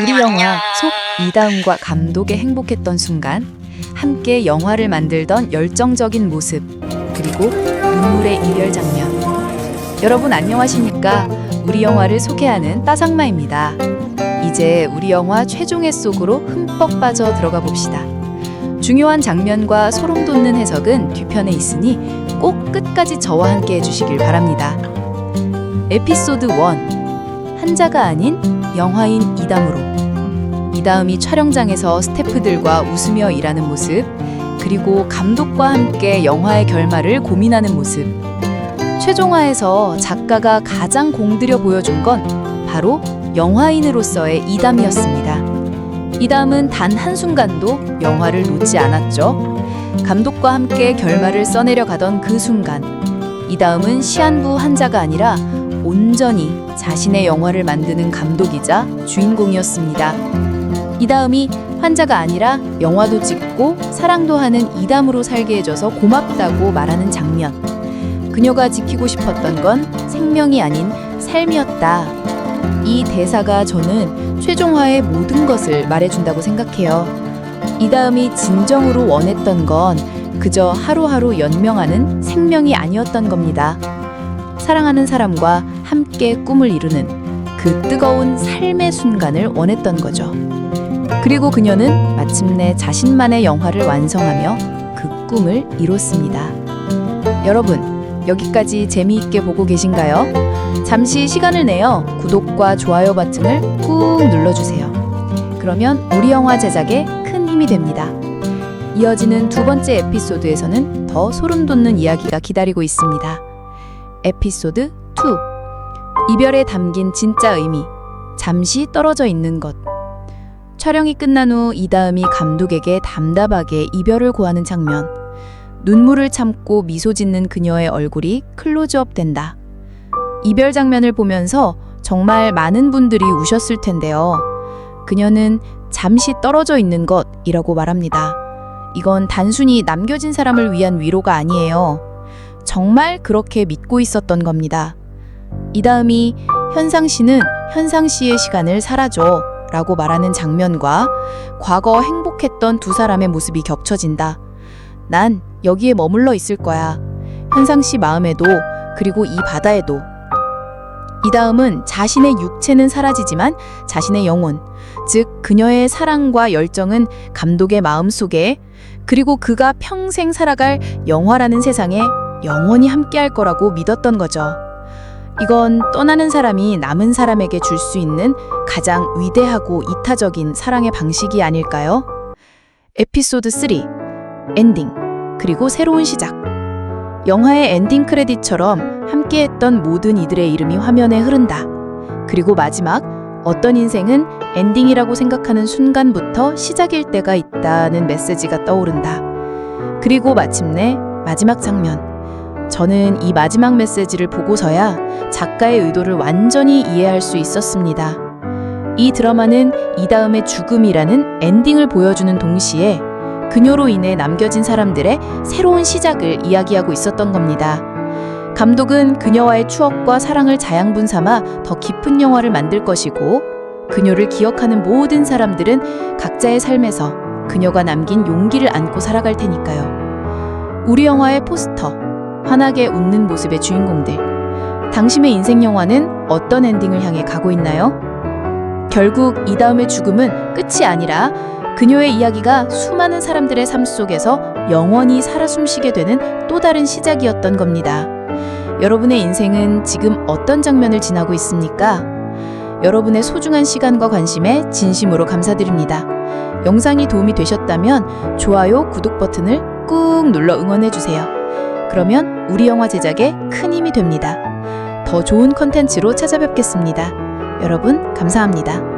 우리 영화 속 이다음과 감독의 행복했던 순간, 함께 영화를 만들던 열정적인 모습, 그리고 눈물의 이별 장면. 여러분 안녕하십니까? 우리 영화를 소개하는 따상마입니다. 이제 우리 영화 최종의 속으로 흠뻑 빠져 들어가 봅시다. 중요한 장면과 소름 돋는 해석은 뒤편에 있으니 꼭 끝까지 저와 함께 해주시길 바랍니다. 에피소드 1 한자가 아닌 영화인 이담으로 이다음이 촬영장에서 스태프들과 웃으며 일하는 모습 그리고 감독과 함께 영화의 결말을 고민하는 모습 최종화에서 작가가 가장 공들여 보여준 건 바로 영화인으로서의 이담이었습니다. 이담은 단 한순간도 영화를 놓지 않았죠. 감독과 함께 결말을 써내려 가던 그 순간 이다음은 시한부 한자가 아니라 온전히 자신의 영화를 만드는 감독이자 주인공이었습니다. 이다음이 환자가 아니라 영화도 찍고 사랑도 하는 이담으로 살게 해줘서 고맙다고 말하는 장면. 그녀가 지키고 싶었던 건 생명이 아닌 삶이었다. 이 대사가 저는 최종화의 모든 것을 말해준다고 생각해요. 이다음이 진정으로 원했던 건 그저 하루하루 연명하는 생명이 아니었던 겁니다. 사랑하는 사람과 함께 꿈을 이루는 그 뜨거운 삶의 순간을 원했던 거죠. 그리고 그녀는 마침내 자신만의 영화를 완성하며 그 꿈을 이뤘습니다. 여러분, 여기까지 재미있게 보고 계신가요? 잠시 시간을 내어 구독과 좋아요 버튼을 꾹 눌러주세요. 그러면 우리 영화 제작에 큰 힘이 됩니다. 이어지는 두 번째 에피소드에서는 더 소름 돋는 이야기가 기다리고 있습니다. 에피소드 2 이별에 담긴 진짜 의미 잠시 떨어져 있는 것. 촬영이 끝난 후 이다음이 감독에게 담담하게 이별을 고하는 장면. 눈물을 참고 미소 짓는 그녀의 얼굴이 클로즈업 된다. 이별 장면을 보면서 정말 많은 분들이 우셨을 텐데요. 그녀는 잠시 떨어져 있는 것이라고 말합니다. 이건 단순히 남겨진 사람을 위한 위로가 아니에요. 정말 그렇게 믿고 있었던 겁니다. 이 다음이 현상 씨는 현상 씨의 시간을 사라져 라고 말하는 장면과 과거 행복했던 두 사람의 모습이 겹쳐진다. 난 여기에 머물러 있을 거야. 현상 씨 마음에도 그리고 이 바다에도. 이 다음은 자신의 육체는 사라지지만 자신의 영혼, 즉 그녀의 사랑과 열정은 감독의 마음 속에 그리고 그가 평생 살아갈 영화라는 세상에 영원히 함께할 거라고 믿었던 거죠. 이건 떠나는 사람이 남은 사람에게 줄 수 있는 가장 위대하고 이타적인 사랑의 방식이 아닐까요? 에피소드 3 엔딩 그리고 새로운 시작 영화의 엔딩 크레딧처럼 함께했던 모든 이들의 이름이 화면에 흐른다. 그리고 마지막 어떤 인생은 엔딩이라고 생각하는 순간부터 시작일 때가 있다는 메시지가 떠오른다. 그리고 마침내 마지막 장면 저는 이 마지막 메시지를 보고서야 작가의 의도를 완전히 이해할 수 있었습니다. 이 드라마는 이 다음의 죽음이라는 엔딩을 보여주는 동시에 그녀로 인해 남겨진 사람들의 새로운 시작을 이야기하고 있었던 겁니다. 감독은 그녀와의 추억과 사랑을 자양분 삼아 더 깊은 영화를 만들 것이고 그녀를 기억하는 모든 사람들은 각자의 삶에서 그녀가 남긴 용기를 안고 살아갈 테니까요. 우리 영화의 포스터 환하게 웃는 모습의 주인공들. 당신의 인생 영화는 어떤 엔딩을 향해 가고 있나요? 결국 이 다음의 죽음은 끝이 아니라 그녀의 이야기가 수많은 사람들의 삶 속에서 영원히 살아 숨쉬게 되는 또 다른 시작이었던 겁니다. 여러분의 인생은 지금 어떤 장면을 지나고 있습니까? 여러분의 소중한 시간과 관심에 진심으로 감사드립니다. 영상이 도움이 되셨다면 좋아요, 구독 버튼을 꾹 눌러 응원해주세요. 그러면 우리 영화 제작에 큰 힘이 됩니다. 더 좋은 컨텐츠로 찾아뵙겠습니다. 여러분, 감사합니다.